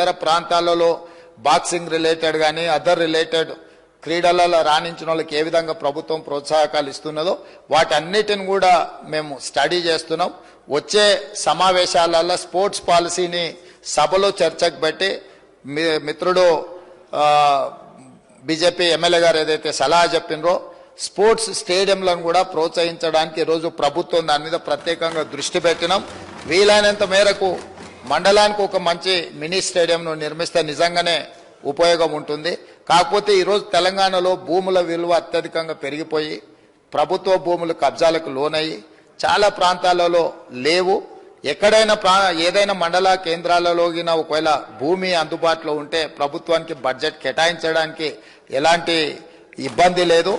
ఇతర ప్రాంతాలలో boxing related కానీ అదర్ రిలేటెడ్ క్రీడలలో రాణించిన వాళ్ళకి ఏ విధంగా ప్రభుత్వం ప్రోత్సాహకాలు ఇస్తున్నదో వాటన్నిటిని కూడా మేము స్టడీ చేస్తున్నాం. వచ్చే సమావేశాలలో స్పోర్ట్స్ పాలసీని సభలో చర్చకు పెట్టి మీ- మిత్రుడు బీజేపీ ఎమ్మెల్యే గారు ఏదైతే సలహా చెప్పినరో స్పోర్ట్స్ స్టేడియంలను కూడా ప్రోత్సహించడానికి ఈరోజు ప్రభుత్వం దాని మీద ప్రత్యేకంగా దృష్టి పెట్టినాం. వీలైనంత మేరకు మండలానికి ఒక మంచి మినీ స్టేడియంను నిర్మిస్తే నిజంగానే ఉపయోగం ఉంటుంది. కాకపోతే ఈరోజు తెలంగాణలో భూముల విలువ అత్యధికంగా పెరిగిపోయి ప్రభుత్వ భూములు కబ్జాలకు లోనయ్యి చాలా ప్రాంతాలలో లేవు. ఎక్కడైనా ప్రా ఏదైనా మండల కేంద్రాలలోగిన ఒకవేళ భూమి అందుబాటులో ఉంటే ప్రభుత్వానికి బడ్జెట్ కేటాయించడానికి ఎలాంటి ఇబ్బంది లేదు.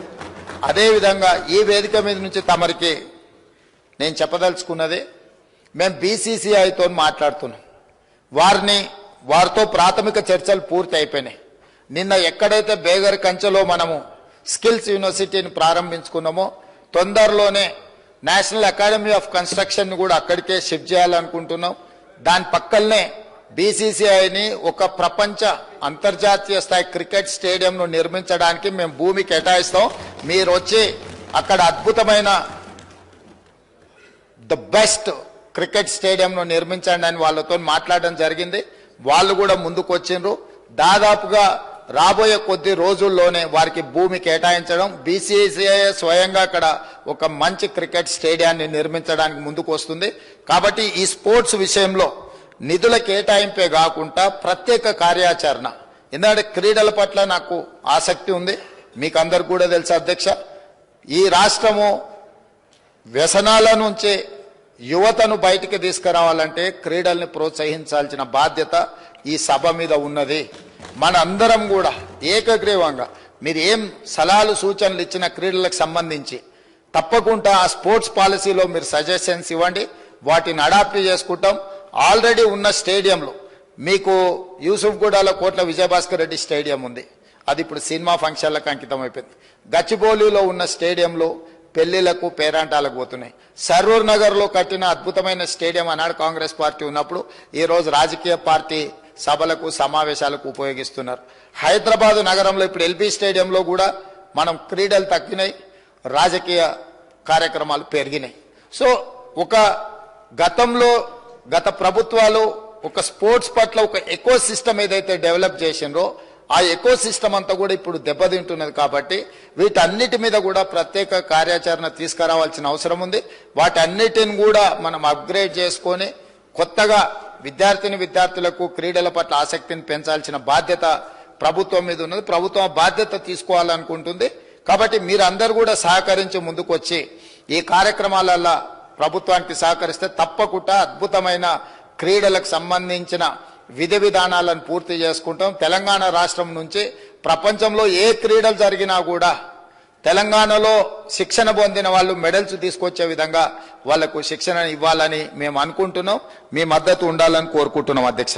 అదేవిధంగా ఈ వేదిక మీద నుంచి తమరికి నేను చెప్పదలుచుకున్నది మేము బీసీసీఐతో మాట్లాడుతున్నాం. వారిని వారితో ప్రాథమిక చర్చలు పూర్తి అయిపోయినాయి నిన్న ఎక్కడైతే బేగర్ కంచెలో మనము స్కిల్స్ యూనివర్సిటీని ప్రారంభించుకున్నామో తొందరలోనే నేషనల్ అకాడమీ ఆఫ్ కన్స్ట్రక్షన్ కూడా అక్కడికే షిఫ్ట్ చేయాలనుకుంటున్నాం. దాని పక్కనే బీసీసీఐని ఒక ప్రపంచ అంతర్జాతీయ స్థాయి క్రికెట్ స్టేడియంను నిర్మించడానికి మేము భూమి కేటాయిస్తాం. మీరు వచ్చి అక్కడ అద్భుతమైన ద బెస్ట్ క్రికెట్ స్టేడియంను నిర్మించండి అని వాళ్ళతో మాట్లాడడం జరిగింది. వాళ్ళు కూడా ముందుకు వచ్చిండ్రు దాదాపుగా రాబోయే కొద్ది రోజుల్లోనే వారికి భూమి కేటాయించడం. బీసీసీఐ స్వయంగా అక్కడ ఒక మంచి క్రికెట్ స్టేడియాన్ని నిర్మించడానికి ముందుకు వస్తుంది కాబట్టి ఈ స్పోర్ట్స్ విషయంలో నిధుల కేటాయింపే కాకుండా ప్రత్యేక కార్యాచరణ. ఎందుకంటే క్రీడల పట్ల నాకు ఆసక్తి ఉంది. మీకు అందరు కూడా తెలుసు అధ్యక్ష. ఈ రాష్ట్రము వ్యసనాల నుంచి యువతను బయటికి తీసుకురావాలంటే క్రీడల్ని ప్రోత్సహించాల్సిన బాధ్యత ఈ సభ మీద ఉన్నది. మన అందరం కూడా ఏకగ్రీవంగా మీరు ఏం సలహాలు సూచనలు ఇచ్చిన క్రీడలకు సంబంధించి తప్పకుండా ఆ స్పోర్ట్స్ పాలసీలో మీరు సజెషన్స్ ఇవ్వండి. వాటిని అడాప్ట్ చేసుకుంటాం. ఆల్రెడీ ఉన్న స్టేడియంలో మీకు యూసుఫ్గూడలో కోట్ల విజయభాస్కర్ రెడ్డి స్టేడియం ఉంది. అది ఇప్పుడు సినిమా ఫంక్షన్లకు అంకితం అయిపోయింది. గచ్చిబౌలిలో ఉన్న స్టేడియంలో పెళ్ళిళ్ళకు పేరాంటాలకు పోతున్నాయి. సరూర్ నగర్లో కట్టిన అద్భుతమైన స్టేడియం అన్నాడు కాంగ్రెస్ పార్టీ ఉన్నప్పుడు ఈరోజు రాజకీయ పార్టీ సభలకు సమావేశాలకు ఉపయోగిస్తున్నారు. హైదరాబాద్ నగరంలో ఇప్పుడు ఎల్బీ స్టేడియంలో కూడా మనం క్రీడలు తగ్గినాయి రాజకీయ కార్యక్రమాలు పెరిగినాయి. సో ఒక గతంలో గత ప్రభుత్వాలు ఒక స్పోర్ట్స్ పట్ల ఒక ఎకో సిస్టమ్ ఏదైతే డెవలప్ చేసిండ్రో ఆ ఎకో సిస్టమ్ అంతా కూడా ఇప్పుడు దెబ్బతింటున్నది కాబట్టి వీటన్నిటి మీద కూడా ప్రత్యేక కార్యాచరణ తీసుకురావాల్సిన అవసరం ఉంది. వాటన్నిటిని కూడా మనం అప్గ్రేడ్ చేసుకొని కొత్తగా విద్యార్థిని విద్యార్థులకు క్రీడల పట్ల ఆసక్తిని పెంచాల్సిన బాధ్యత ప్రభుత్వం మీద ఉన్నది. ప్రభుత్వం బాధ్యత తీసుకోవాలనుకుంటుంది. కాబట్టి మీరందరూ కూడా సహకరించి ముందుకు వచ్చి ఈ కార్యక్రమాలల్లో ప్రభుత్వానికి సహకరిస్తే తప్పకుండా అద్భుతమైన క్రీడలకు సంబంధించిన విధి విధానాలను పూర్తి చేసుకుంటాం. తెలంగాణ రాష్ట్రం నుంచి ప్రపంచంలో ఏ క్రీడలు జరిగినా కూడా తెలంగాణలో శిక్షణ పొందిన వాళ్ళు మెడల్స్ తీసుకొచ్చే విధంగా వాళ్ళకు శిక్షణ ఇవ్వాలని మేము అనుకుంటున్నాం. మీ మద్దతు ఉండాలని కోరుకుంటున్నాం అధ్యక్ష.